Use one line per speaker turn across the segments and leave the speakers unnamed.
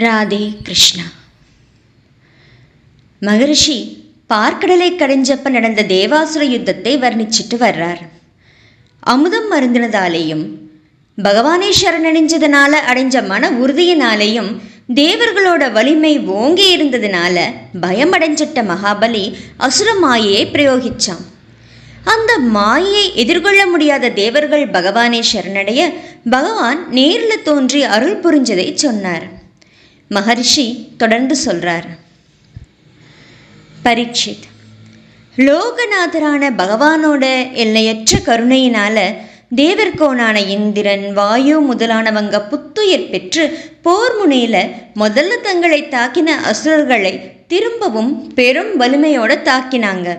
ராதே கிருஷ்ணா. மகரிஷி பார்க்கடலை கடைஞ்சப்ப நடந்த தேவாசுர யுத்தத்தை வர்ணிச்சிட்டு வர்றார். அமுதம் மருந்தினதாலேயும் பகவானே சரணடைஞ்சதுனால அடைஞ்ச மன உறுதியினாலேயும் தேவர்களோட வலிமை ஓங்கி இருந்ததுனால பயமடைஞ்சிட்ட மகாபலி அசுர மாயையை பிரயோகிச்சான். அந்த மாயையை எதிர்கொள்ள முடியாத தேவர்கள் பகவானை சரணடைய பகவான் நேரில் தோன்றி அருள் புரிஞ்சதை சொன்னார். மகரிஷி தொடர்ந்து சொல்றார். பரீட்சித். லோகநாதரான பகவானோட எல்லையற்ற கருணையினால தேவர்கோனான இந்திரன் வாயு முதலானவங்க புத்துயிர் பெற்று போர் முனையில முதல்ல தங்களை தாக்கின அசுரர்களை திரும்பவும் பெரும் வலிமையோட தாக்கினாங்க.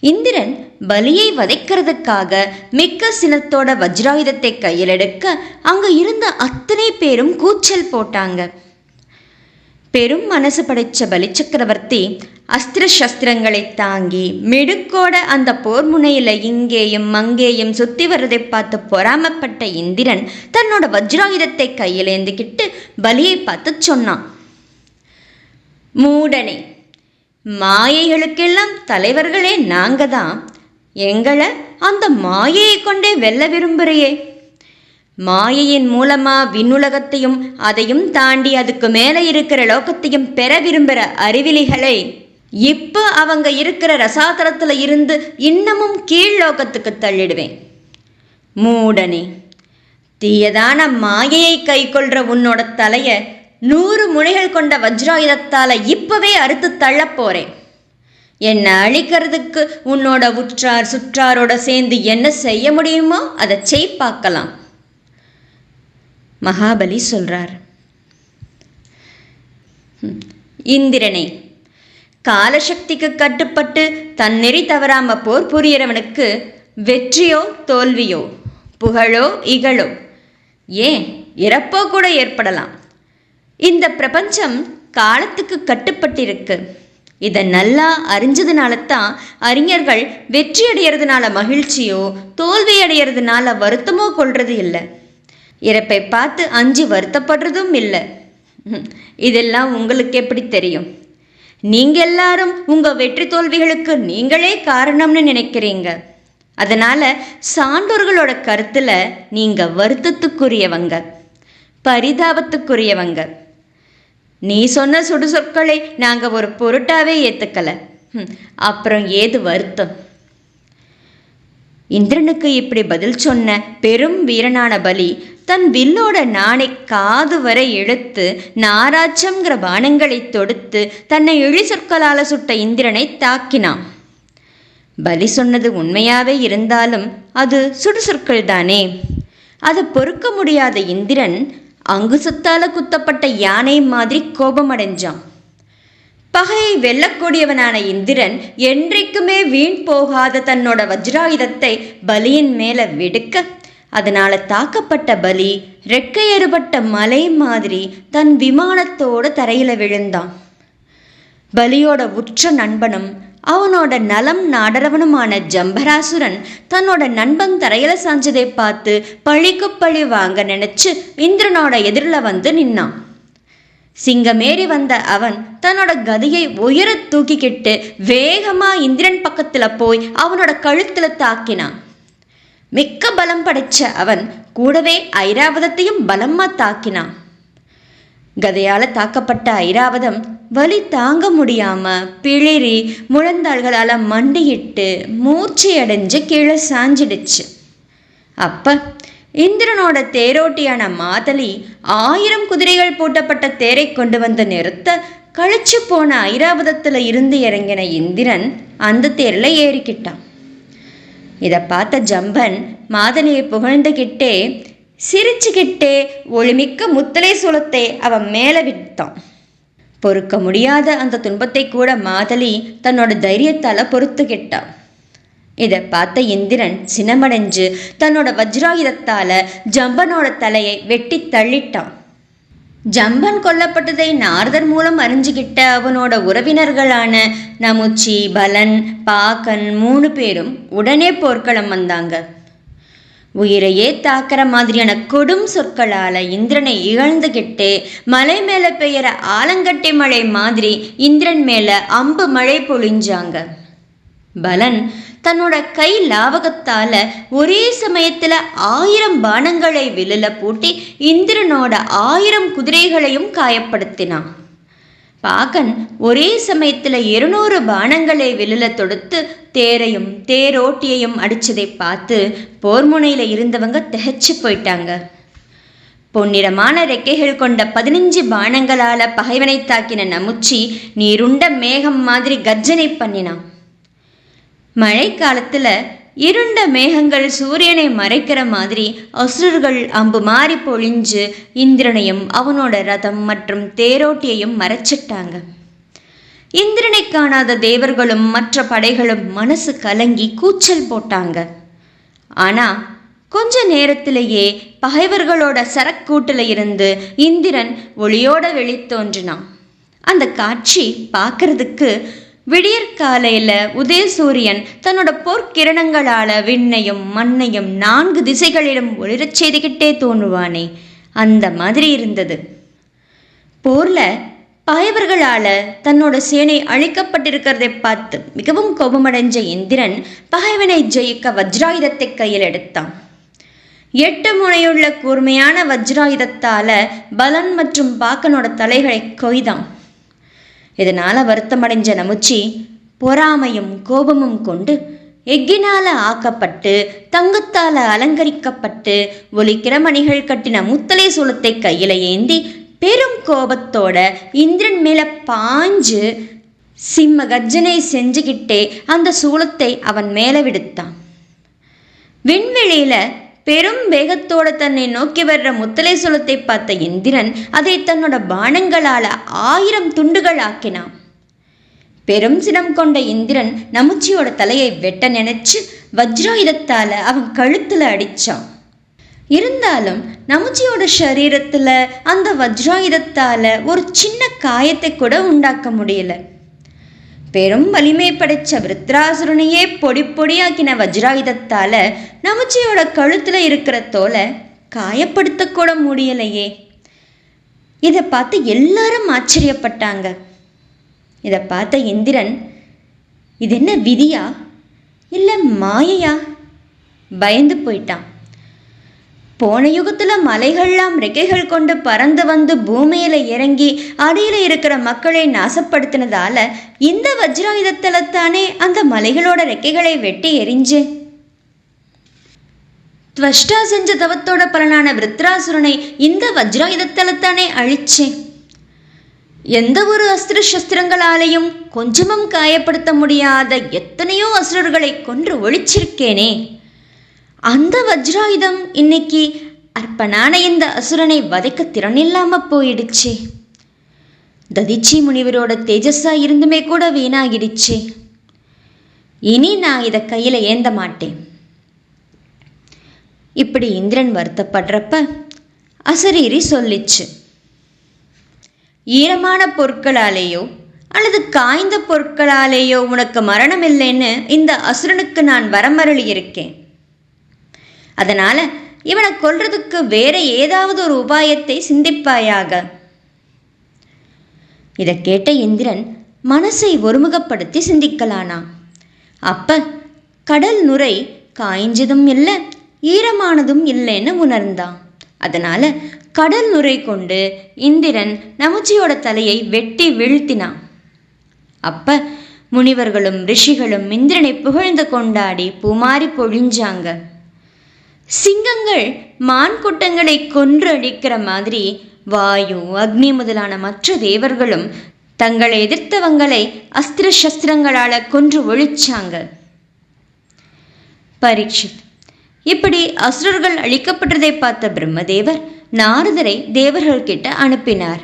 இந்திரன் பலியை வதைக்கிறதுக்காக மிக்க சினத்தோட வஜ்ராயுதத்தை கையில் எடுக்க இருந்த அத்தனை பேரும் கூச்சல் போட்டாங்க. பெரும் மனசு படைச்ச பலிச்சக்கரவர்த்தி அஸ்திர சஸ்திரங்களை தாங்கி மிடுக்கோட அந்த போர் முனையில இங்கேயும் அங்கேயும் சுத்தி வர்றதை பார்த்து பொறாமப்பட்ட இந்திரன் தன்னோட வஜ்ராயுதத்தை கையில் ஏந்திக்கிட்டு பலியை பார்த்து சொன்னான். மூடனே மாயைகளுக்கெல்லாம் தலைவர்களே நாங்க தான் எங்களை அந்த மாயையை கொண்டே வெல்ல விரும்புறியே? மாயையின் மூலமா விண்ணுலகத்தையும் அதையும் தாண்டி அதுக்கு மேலே இருக்கிற லோகத்தையும் பெற விரும்புகிற அறிவிலிகளை இப்போ அவங்க இருக்கிற ரசாதலத்தில் இருந்து இன்னமும் கீழ் லோகத்துக்கு தள்ளிடுவேன். மூடனே தீயதான மாயையை கைக்கொள்ற உன்னோட தலையை நூறு முனைகள் கொண்ட வஜ்ராயுதத்தால் இப்பவே அறுத்து தள்ளப் போகிறேன் என்னை அழிக்கிறதுக்கு உன்னோட உற்றார் சுற்றாரோட சேர்ந்து என்ன செய்ய முடியுமோ அதை செய் பார்க்கலாம் மகாபலி சொல்றார். ம், இந்திரனே காலசக்திக்கு கட்டுப்பட்டு தன் நெறி தவறாம போர் புரியறவனுக்கு வெற்றியோ தோல்வியோ புகழோ இகழோ ஏன் இறப்போ கூட ஏற்படலாம். இந்த பிரபஞ்சம் காலத்துக்கு கட்டுப்பட்டிருக்கு. இதை நல்லா அறிஞ்சதுனால தான் அறிஞர்கள் வெற்றி அடையிறதுனால மகிழ்ச்சியோ தோல்வி அடையிறதுனால வருத்தமோ கொள்றது இல்லை இறப்பை பார்த்து அஞ்சு வருத்தப்படுறதும் இல்லை. ம், இதெல்லாம் உங்களுக்கு எப்படி தெரியும்? நீங்க எல்லாரும் உங்க வெற்றி தோல்விகளுக்கு நீங்களே காரணம்னு நினைக்கிறீங்க. அதனால சான்றோர்களோட கருத்துல நீங்க வருத்தத்துக்குரியவங்க. பரிதாபத்துக்குரியவங்க. நீ சொன்ன சுடு சொற்களை நாங்க ஒரு பொருட்டாவே ஏத்துக்கல. ம், அப்புறம் ஏது வருத்தம்? இந்திரனுக்கு இப்படி பதில் சொன்ன பெரும் வீரனான பலி தன் வில்லோட நாணை காது வரை இழுத்து நாராச்சம்ங்கிற பானங்களை தொடுத்து தன்னை இழி சொற்களால் சுட்ட இந்திரனை தாக்கினான். பலி சொன்னது உண்மையாவே இருந்தாலும் அது சுடுசொற்கள் தானே? அதை பொறுக்க முடியாத இந்திரன் அங்குசத்தால குத்தப்பட்ட யானை மாதிரி கோபமடைஞ்சான். பகையை வெல்லக்கூடியவனான இந்திரன் என்றைக்குமே வீண் போகாத தன்னோட வஜ்ராயுதத்தை பலியின் மேல விடுக்க அதனால தாக்கப்பட்ட பலி ரெக்கையறுபட்ட மலை மாதிரி தன் விமானத்தோட தரையில விழுந்தான். பலியோட உற்ற நண்பனும் அவனோட நலம் நாடரவனுமான ஜம்பராசுரன் தன்னோட நண்பன் தரையில சாஞ்சதை பார்த்து பழிக்கு பழி வாங்க நினைச்சு இந்திரனோட எதிரில் வந்து நின்னான். சிங்கமேறி வந்த அவன் தன்னோட கதியை உயர தூக்கிக்கிட்டு வேகமா இந்திரன் பக்கத்துல போய் அவனோட கழுத்துல தாக்கினான். மிக்க பலம் படைச்ச அவன் கூடவே ஐராவதத்தையும் பலமா தாக்கினான். கதையால தாக்கப்பட்ட ஐராவதம் வலி தாங்க முடியாம பிளிரி முழந்தாள்களால மண்டியிட்டு மூச்சையடைஞ்சு கீழே சாஞ்சிடுச்சு. அப்ப இந்திரனோட தேரோட்டியான மாதலி ஆயிரம் குதிரைகள் பூட்டப்பட்ட தேரை கொண்டு வந்து நிறுத்த கழிச்சு போன ஐராவதத்தில் இருந்து இறங்கின இந்திரன் அந்த தேரில் ஏறிக்கிட்டான். இதை பார்த்த ஜம்பன் மாதனியை புகழ்ந்துகிட்டே சிரிச்சுக்கிட்டே ஒளிமிக்க முத்தலை சூலத்தை அவன் மேலே விட்டான். பொறுக்க முடியாத அந்த துன்பத்தை கூட மாதலி தன்னோட தைரியத்தால் பொறுத்துக்கிட்டான் இதை பார்த்த இந்திரன் சினமடைஞ்சு தன்னோட வஜ்ராயுதத்தால் ஜம்பனோட தலையை வெட்டி தள்ளிட்டான். ஜம்பன் கொல்லப்பட்டதை நார்தர் மூலம் அறிஞ்சுகிட்ட அவனோட உறவினர்களான நமுச்சி பலன் பாக்கன் மூணு பேரும் உடனே போர்க்களம் வந்தாங்க. உயிரையே தாக்கிற மாதிரியான கொடும் சொற்களால் இந்திரனை இகழ்ந்துகிட்டு மலை மேலே பெய்யற ஆலங்கட்டி மழை மாதிரி இந்திரன் மேலே அம்பு மழை பொழிஞ்சாங்க. பலன் தன்னோட கை லாவகத்தால ஒரே சமயத்துல ஆயிரம் பானங்களை வில்லுல பூட்டி இந்திரனோட ஆயிரம் குதிரைகளையும் காயப்படுத்தினான் பாகன் ஒரே சமயத்துல இருநூறு பானங்களை வெளியில தொடுத்து தேரையும் தேரோட்டியையும் அடிச்சதை பார்த்து போர்முனையில இருந்தவங்க திகைச்சு போயிட்டாங்க. பொன்னிறமான ரெக்கைகள் கொண்ட பதினஞ்சு பானங்களால பகைவனை தாக்கின நமுச்சி நீருண்ட மேகம் மாதிரி கர்ஜனை பண்ணினான். மழை இருண்ட மேகங்கள் சூரியனை மறைக்கிற மாதிரி அசுரர்கள் அம்பு மாறி பொழிஞ்சு இந்திரனையும் அவனோட ரதம் மற்றும் தேரோட்டியையும் மறைச்சிட்டாங்க. இந்திரனை காணாத தேவர்களும் மற்ற படைகளும் மனசு கலங்கி கூச்சல் போட்டாங்க. ஆனா கொஞ்ச நேரத்திலேயே பகைவர்களோட சரக்கூட்டில் இருந்து இந்திரன் ஒளியோட வெளித்தோன்றினான். அந்த காட்சி பார்க்கறதுக்கு விடியற்காலையில உதயசூரியன் தன்னோட போர்க்கிரணங்களால் விண்ணையும் மண்ணையும் நான்கு திசைகளிலும் ஒளிரச் செய்துகிட்டே தோணுவானே அந்த மாதிரி இருந்தது. போர்ல பகைவர்களால் தன்னோட சேனை அழிக்கப்பட்டிருக்கிறதை பார்த்து மிகவும் கோபமடைஞ்ச இந்திரன் பகைவனை ஜெயிக்க வஜ்ராயுதத்தை கையில் எடுத்தான். எட்டு முனையுள்ள கூர்மையான வஜ்ராயுதத்தால பலன் மற்றும் பாக்கனோட தலைகளை கொய்தான். இதனால் வருத்தமடைஞ்ச நமுச்சி பொறாமையும் கோபமும் கொண்டு எக்கினால ஆக்கப்பட்டு தங்கத்தால அலங்கரிக்கப்பட்டு ஒலிக்கிற மணிகள் கட்டின முத்தலை சூளத்தை கையில ஏந்தி பெரும் கோபத்தோட இந்திரன் மேல பாஞ்சு சிம்ம கர்ஜனை செஞ்சுக்கிட்டே அந்த சூளத்தை அவன் மேலே விடுத்தான். விண்வெளியில பெரும் வேகத்தோட தன்னை நோக்கி வர்ற முத்தலை சுலத்தை பார்த்த இந்திரன் அதை தன்னோட பானங்களால ஆயிரம் துண்டுகள் ஆக்கினான். பெரும் சினம் கொண்ட இந்திரன் நமுச்சியோட தலையை வெட்ட நினைச்சு வஜ்ராயுதத்தால அவன் கழுத்துல அடிச்சான். இருந்தாலும் நமுச்சியோட சரீரத்துல அந்த வஜ்ராயுதத்தால ஒரு சின்ன காயத்தை கூட உண்டாக்க முடியல. பெரும் வலிமை படைச்ச விருத்ராசுரனையே பொடி பொடியாக்கின வஜ்ராயுதத்தால நமச்சியோட கழுத்துல இருக்கிற தோலை காயப்படுத்த கூட முடியலையே. இதை பார்த்து எல்லாரும் ஆச்சரியப்பட்டாங்க. இதை பார்த்த இந்திரன் இது என்ன விதியா? இல்லை மாயையா? பயந்து போயிட்டான். போன யுகத்துல மலைகள்லாம் ரெக்கைகள் கொண்டு பறந்து வந்து பூமியில இறங்கி அடியில இருக்கிற மக்களை நாசப்படுத்தினதால இந்த வஜ்ராயுதத்துல தானே அந்த மலைகளோட ரெக்கைகளை வெட்டி எரிஞ்சு. துவஷ்டா செஞ்ச தவத்தோட பலனான விருத்ராசுரனை இந்த வஜ்ராயுதத்துல தானே அழிச்சேன் எந்த ஒரு அஸ்திர சஸ்திரங்களாலேயும் கொஞ்சமும் காயப்படுத்த முடியாத எத்தனையோ அசுரர்களை கொன்று ஒழிச்சிருக்கேனே. அந்த வஜ்ராயுதம் இன்னைக்கு அற்பனான இந்த அசுரனை வதைக்க திறனில்லாம போயிடுச்சு. ததிச்சி முனிவரோட தேஜஸா இருந்துமே கூட வீணாகிடுச்சு. இனி நான் இதை கையில் ஏந்த மாட்டேன். இப்படி இந்திரன் வருத்தப்படுறப்ப அசரீரி சொல்லிச்சு. ஈரமான பொருட்களாலேயோ அல்லது காய்ந்த பொருட்களாலேயோ உனக்கு மரணம் இல்லைன்னு இந்த அசுரனுக்கு நான் வரமருளி இருக்கேன் அதனால இவனை கொல்றதுக்கு வேற ஏதாவது ஒரு உபாயத்தை சிந்திப்பாயாக. இதை கேட்ட இந்திரன் மனசை ஒருமுகப்படுத்தி சிந்திக்கலானா? அப்ப கடல் நுரை காய்ஞ்சதும் இல்லை ஈரமானதும் இல்லைன்னு உணர்ந்தான். அதனால கடல் நுரை கொண்டு இந்திரன் நமுச்சியோட தலையை வெட்டி வீழ்த்தினான். அப்ப முனிவர்களும் ரிஷிகளும் இந்திரனை புகழ்ந்து கொண்டாடி பூமாரி பொழிஞ்சாங்க. சிங்கங்கள் மான் கூட்டங்களை கொன்று அழிக்கிற மாதிரி வாயு அக்னி முதலான மற்ற தேவர்களும் தங்களை எதிர்த்தவங்களை அஸ்திர சஸ்திரங்களால கொன்று ஒழிச்சாங்க. பரீட்சித் இப்படி அசுரர்கள் அழிக்கப்பட்டதை பார்த்த பிரம்மதேவர் நாரதரை தேவர்கள் கிட்ட அனுப்பினார்.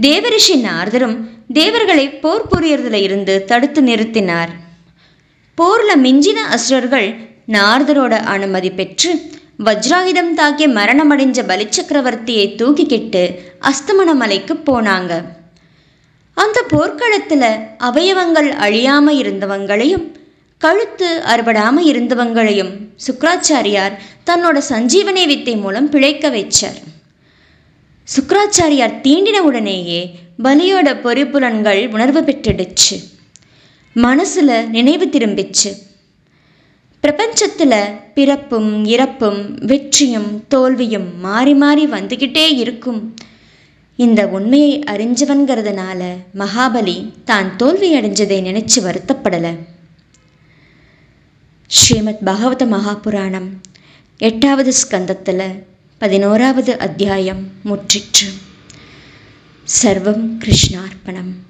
தேவரிஷி நாரதரும் தேவர்களை போர் புரியறதுல இருந்து தடுத்து நிறுத்தினார். போர்ல மிஞ்சின அசுரர்கள் நாரதரோட அனுமதி பெற்று வஜ்ராயுதம் தாக்கி மரணமடைஞ்ச பலிச்சக்கரவர்த்தியை தூக்கிக்கிட்டு அஸ்தமன மலைக்கு போனாங்க. அந்த போர்க்களத்தில் அவயவங்கள் அழியாம இருந்தவங்களையும் கழுத்து அறுபடாமல் இருந்தவங்களையும் சுக்கராச்சாரியார் தன்னோட சஞ்சீவனை வித்தை மூலம் பிழைக்க வைச்சார். சுக்கராச்சாரியார் தீண்டின உடனேயே பலியோட பொறிப்புலன்கள் உணர்வு பெற்றுடுச்சு. மனசுல நினைவு திரும்பிச்சு. பிரபஞ்சத்தில் பிறப்பும் இறப்பும் வெற்றியும் தோல்வியும் மாறி மாறி வந்துக்கிட்டே இருக்கும். இந்த உண்மையை அறிஞ்சவன்கிறதுனால மகாபலி தான் தோல்வி அடைஞ்சதை நினைச்சு வருத்தப்படலை. ஸ்ரீமத் பகவத மகாபுராணம் எட்டாவது ஸ்கந்தத்தில் பதினோராவது அத்தியாயம் முற்றிற்று. சர்வம் கிருஷ்ணார்ப்பணம்.